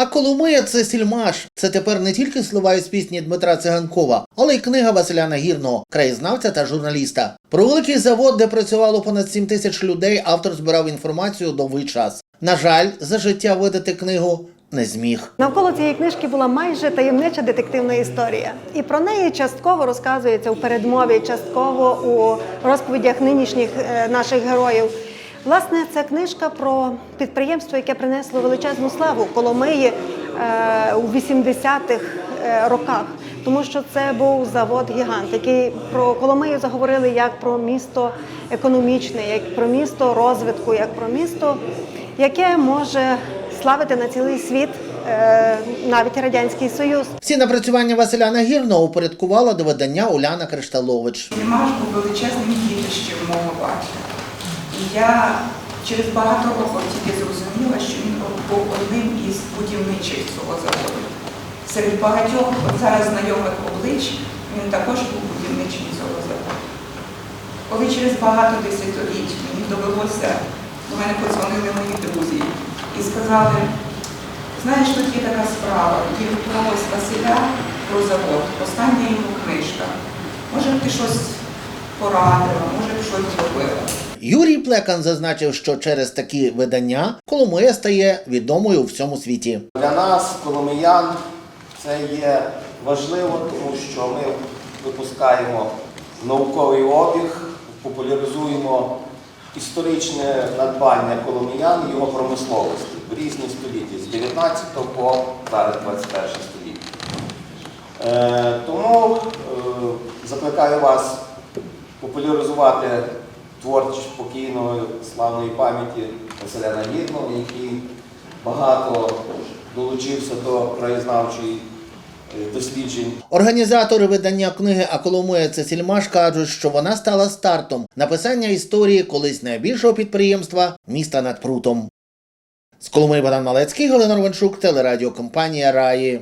А Коломия це сільмаш. Це тепер не тільки слова із пісні Дмитра Циганкова, але й книга Василя Нагірного, краєзнавця та журналіста. Про великий завод, де працювало понад 7 тисяч людей, автор збирав інформацію довгий час. На жаль, за життя видати книгу не зміг. Навколо цієї книжки була майже таємнича детективна історія, і про неї частково розказується у передмові, частково у розповідях нинішніх е, наших героїв. Власне, це книжка про підприємство, яке принесло величезну славу Коломиї е, у 80-х е, роках, тому що це був завод гігант, який про Коломию заговорили як про місто економічне, як про місто розвитку, як про місто, яке може славити на цілий світ е, навіть радянський союз. Всі напрацювання Василя Нагірного упорядкувала до видання Уляна Кришталович. Був величезним дітищем мого батька. І я через багато років тільки зрозуміла, що він був одним із будівничих цього заводу. Серед багатьох зараз знайомих облич він також був будівничим цього заводу. Коли через багато десятиліть мені довелося, до мене подзвонили мої друзі і сказали, знаєш, тут є така справа, є ось Василя про завод, остання його книжка. Може б ти щось порадила, може б щось зробила. Юрій Плекан зазначив, що через такі видання Коломия стає відомою у всьому світі. Для нас, коломиян, це є важливо, тому що ми випускаємо науковий обіг, популяризуємо історичне надбання коломиян і його промисловості в різні столітті, з 19 по зараз 21 століття. Е, тому е, закликаю вас популяризувати творчість покійної славної пам'яті Василя Нагірного, який багато долучився до краєзнавчої е, досліджень. Організатори видання книги А Коломия це сільмаш кажуть, що вона стала стартом написання історії колись найбільшого підприємства міста над Прутом. З Коломиї Богдан Малецький, Галина Рованчук, телерадіокомпанія Раї.